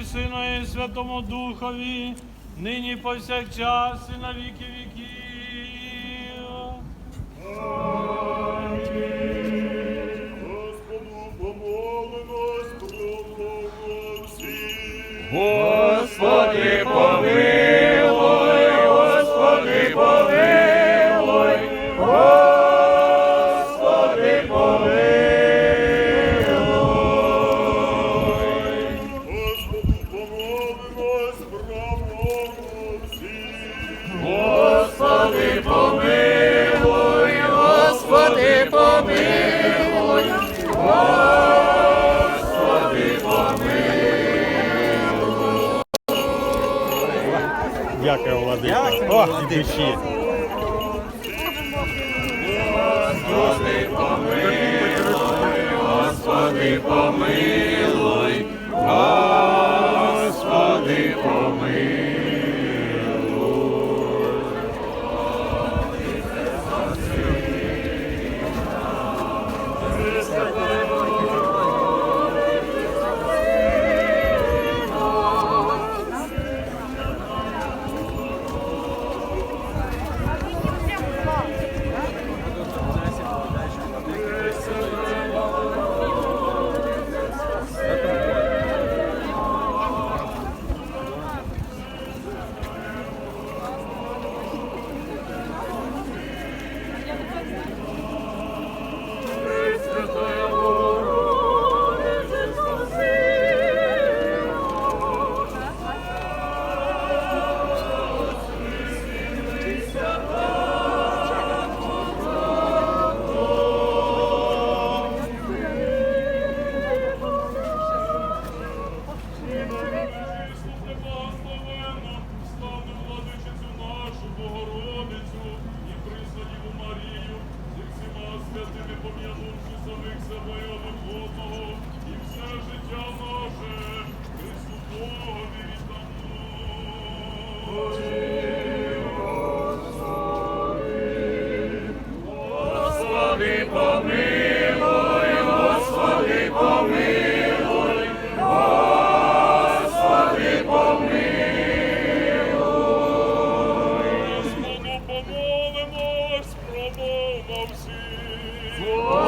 І Сину і Святому Духові, нині повсякчас і на віки віків. Господу помолимось, промовці. Господи, помилуй, Дякую, Владико. О, і душі. Господи, помилуй, Господи, Господи,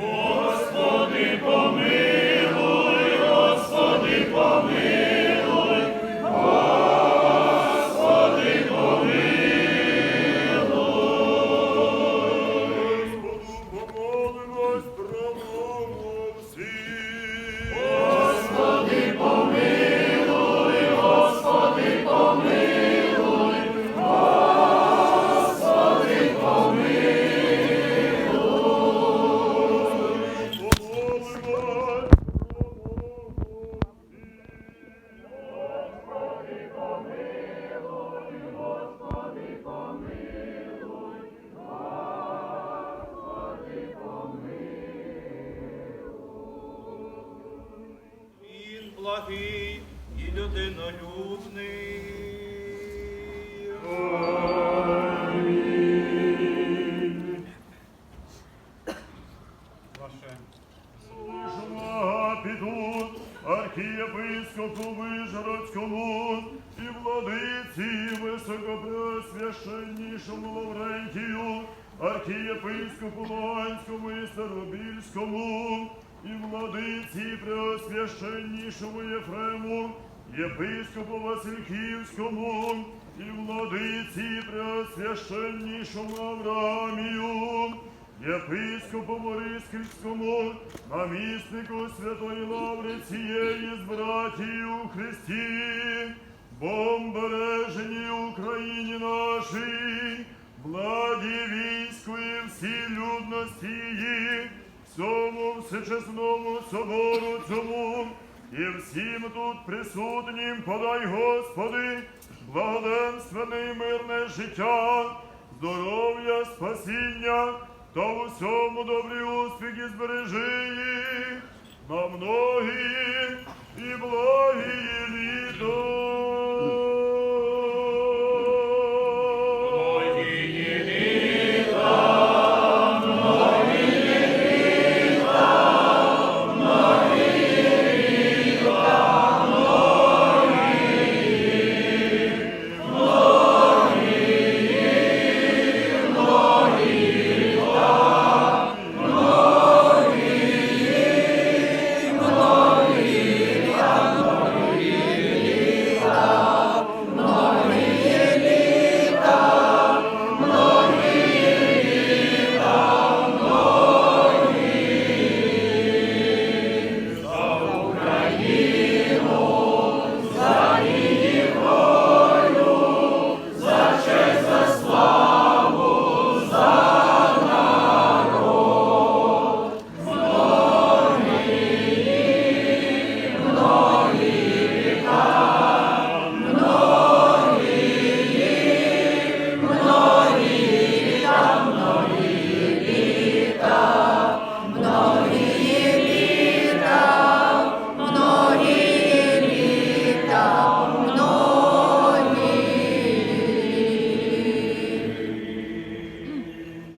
Oh. Благий і людинолюбний. Ваше Служба підуть архієпископу Вижгородському і владиці високопреосвященнішому Лаврентію, архієпископу Луганському і Старобільському, і владиці преосвященнішому Єфрему, єпископу Васильківському, і владиці преосвященнішому Авраамію, єпископу Борисківському, наміснику Святої Лаври цієї з братіїв у Христі, бомбереженій Україні нашій, владі війську і всій людності її, всьому всечесному собору цьому, і всім тут присутнім подай, Господи, благоденственне і мирне життя, здоров'я, спасіння та в усьому добрі успіхи збережи їх на многі і благі літа.